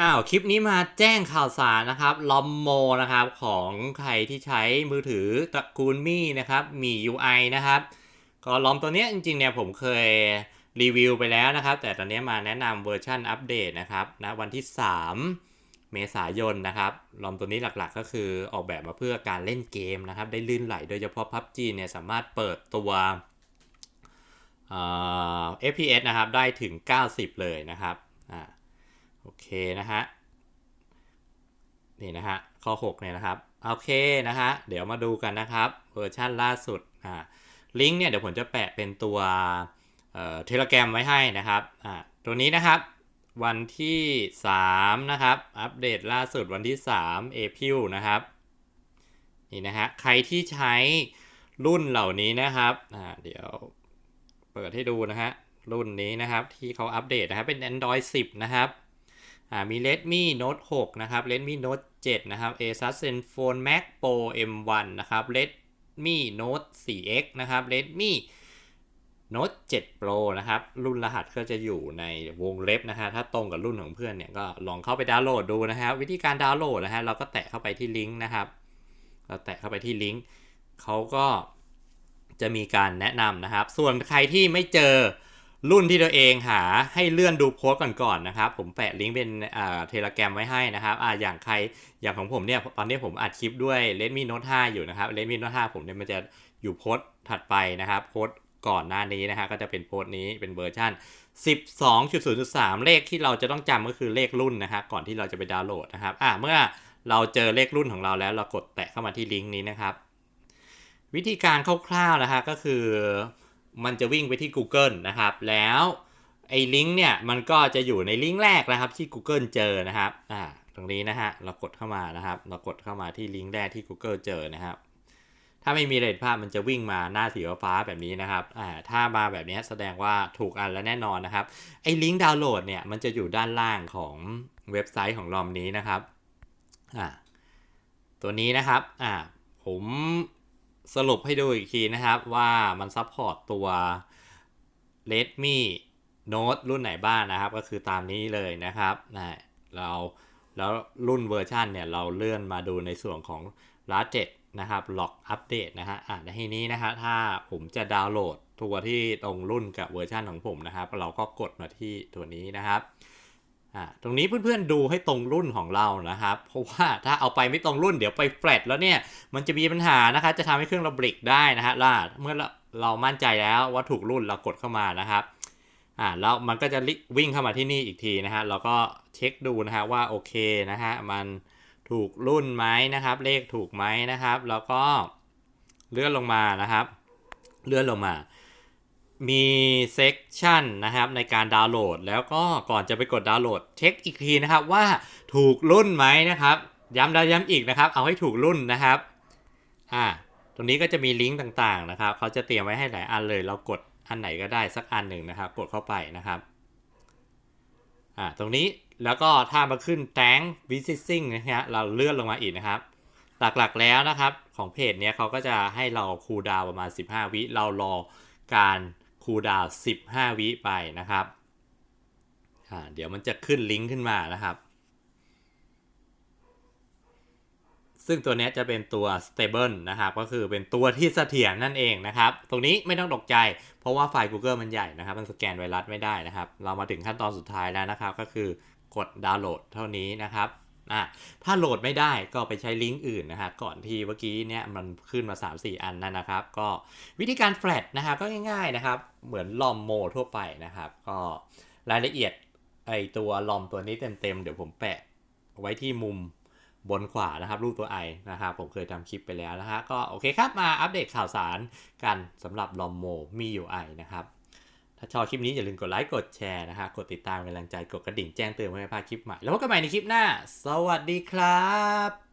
อ้าวคลิปนี้มาแจ้งข่าวสารนะครับลอมโมนะครับของใครที่ใช้มือถือตระกูลมี่นะครับมี UI นะครับก็ลอมตัวนี้จริงๆเนี่ยผมเคยรีวิวไปแล้วนะครับ แต่ตอนนี้มาแนะนำเวอร์ชันอัปเดตนะครับนะวันที่ 3 เมษายนนะครับลอมตัวนี้หลักๆก็คือออกแบบมาเพื่อการเล่นเกมนะครับ ได้ลื่นไหลโดยเฉพาะ PUBG เนี่ยสามารถเปิดตัวเอ่อ FPS นะครับได้ถึง 90 เลยนะครับอ่า โอเคนะฮะ นี่นะฮะ ข้อ 6 เนี่ยนะครับ โอเคนะฮะ เดี๋ยวมาดูกันนะครับ เวอร์ชันล่าสุดอ่าลิงก์เนี่ยเดี๋ยวผมจะแปะเป็นตัวเอ่อเทเลแกรมไว้ให้นะครับอ่าตัวนี้นะครับ วันที่ 3 นะครับ อัปเดตล่าสุดวันที่3เอพิลนะครับ นี่นะฮะ ใครที่ใช้รุ่นเหล่านี้นะครับอ่าเดี๋ยวเปิดให้ดูนะฮะ รุ่นนี้นะครับที่เขาอัปเดตนะครับเป็น Android 10 นะครับ มี Redmi Note 6 นะครับ Redmi Note 7 นะครับ Asus Zenfone Max Pro M1 นะครับ Redmi Note 4X นะครับ Redmi Note 7 Pro นะครับ รุ่นรหัสก็จะอยู่ในวงเล็บนะฮะ ถ้าตรงกับรุ่นของเพื่อนเนี่ย ก็ลองเข้าไปดาวน์โหลดดูนะครับ วิธีการดาวน์โหลดนะฮะ เราก็แตะเข้าไปที่ลิงก์นะครับ เราแตะเข้าไปที่ลิงก์เขาก็จะมีการแนะนำนะครับ ส่วนใครที่ไม่เจอ รุ่นที่ตัวเองหาให้เลื่อนดูโพสก่อนๆนะครับ ผมแปะลิงก์เป็นอ่าเทเลแกรมไว้ให้นะครับอ่าอย่างใครอย่างของผมเนี่ยตอนนี้ผมอัดคลิปด้วย Redmi Note 5 อยู่นะครับ Redmi Note 5 ผมเนี่ยมันจะอยู่โพสถัดไปนะครับโพสก่อนหน้านี้นะฮะก็จะเป็นโพสต์นี้เป็นเวอร์ชัน12.0.3 เลขที่เราจะต้องจำก็คือเลขรุ่นนะฮะก่อนที่เราจะไปดาวน์โหลดนะครับอ่าเมื่อเราเจอเลขรุ่นของเราแล้วเรากดแตะเข้ามาที่ลิงก์นี้นะครับ วิธีการคร่าวๆนะฮะก็คือ มันจะวิ่งไปที่ Google นะครับ แล้วไอ้ลิงก์เนี่ยมันก็จะอยู่ในลิงก์แรกนะครับที่ Google เจอนะครับอ่าตรงนี้นะฮะเรากดเข้ามานะครับ เรากดเข้ามาที่ลิงก์แรกที่ Google เจอนะครับ ถ้าไม่มีเรทภาพมันจะวิ่งมาหน้าสีฟ้าแบบนี้นะครับอ่าถ้ามาแบบนี้แสดงว่าถูกอันแล้วแน่นอนนะครับไอ้ลิงก์ดาวน์โหลดเนี่ยมันจะอยู่ด้านล่างของเว็บไซต์ของลอมนี้นะครับอ่าตัวนี้นะครับอ่าผม สรุปให้ดูอีกทีนะครับว่ามันซัพพอร์ตตัว Redmi Note รุ่นไหนบ้างนะครับ ก็คือตามนี้เลยนะครับนะเราแล้วรุ่นเวอร์ชันเนี่ยเราเลื่อนมาดูในส่วนของ r a 7นะครับ Lock Update นะฮะอ่าในที่นี้นะฮะถ้าผมจะดาวน์โหลดตัวที่ตรงรุ่นกับเวอร์ชันของผมนะครับ เราก็กดมาที่ตัวนี้นะครับ อ่าตรงนี้เพื่อนๆดูให้ตรงรุ่นของเรานะครับ เพราะว่าถ้าเอาไปไม่ตรงรุ่นเดี๋ยวไปแฟลตแล้วเนี่ยมันจะมีปัญหานะคะจะทำให้เครื่องเราบรกได้นะฮะล่าเมื่อเราเรามั่นใจแล้วว่าถูกรุ่นเรากดเข้ามานะครับอ่าแล้วมันก็จะวิ่งเข้ามาที่นี่อีกทีนะฮะเราก็เช็คดูนะฮะว่าโอเคนะฮะมันถูกรุ่นไหมนะครับ เลขถูกไหมนะครับ แล้วก็เลื่อนลงมานะครับ เลื่อนลงมา มีเซกชันนะครับในการดาวน์โหลด แล้วก็ก่อนจะไปกดดาวน์โหลด เช็คอีกทีนะครับว่าถูกรุ่นไหมนะครับ ย้ำแล้วย้ำอีกนะครับ เอาให้ถูกรุ่นนะครับอ่าตรงนี้ก็จะมีลิงก์ต่างๆนะครับเขาจะเตรียมไว้ให้หลายอันเลย เรากดอันไหนก็ได้สักอันหนึ่งนะครับ กดเข้าไปนะครับอ่าตรงนี้แล้วก็ถ้ามาขึ้น thank visiting นะฮะเราเลื่อนลงมาอีกนะครับ หลักๆแล้วนะครับของเพจเนี้ยเขาก็จะให้เราคูลดาวประมาณ 15 วิเรารอการ คูลดาวน์15 วิไปนะครับอ่าเดี๋ยวมันจะขึ้นลิงก์ขึ้นมานะครับ ซึ่งตัวนี้จะเป็นตัว stable นะครับ ก็คือเป็นตัวที่เสถียรนั่นเองนะครับ ตรงนี้ไม่ต้องตกใจ เพราะว่าไฟล์ Google มันใหญ่นะครับ มันสแกนไวรัสไม่ได้นะครับ เรามาถึงขั้นตอนสุดท้ายแล้วนะครับ ก็คือกดดาวน์โหลดเท่านี้นะครับ อะถ้าโหลดไม่ได้ก็ไปใช้ลิงก์อื่นนะฮะก่อนที่เมื่อกี้เนี่ยมันขึ้นมา 3-4 อันนั่นนะครับ ก็วิธีการแฟลตนะครับก็ง่ายๆนะครับ เหมือนลอมโมทั่วไปนะครับ ก็รายละเอียดไอตัวลอมตัวนี้เต็มๆ เดี๋ยวผมแปะไว้ที่มุมบนขวานะครับ รูปตัวไอนะครับ ผมเคยทำคลิปไปแล้วนะฮะก็โอเคครับมาอัปเดตข่าวสารกันสำหรับลอมโมมีอยู่ไอนะครับ ถ้าชอบคลิปนี้อย่าลืมกดไลค์กดแชร์นะฮะ กดติดตามเป็นกำลังใจ กดกระดิ่งแจ้งเตือนเพื่อไม่พลาดคลิปใหม่ แล้วพบกันใหม่ในคลิปหน้า สวัสดีครับ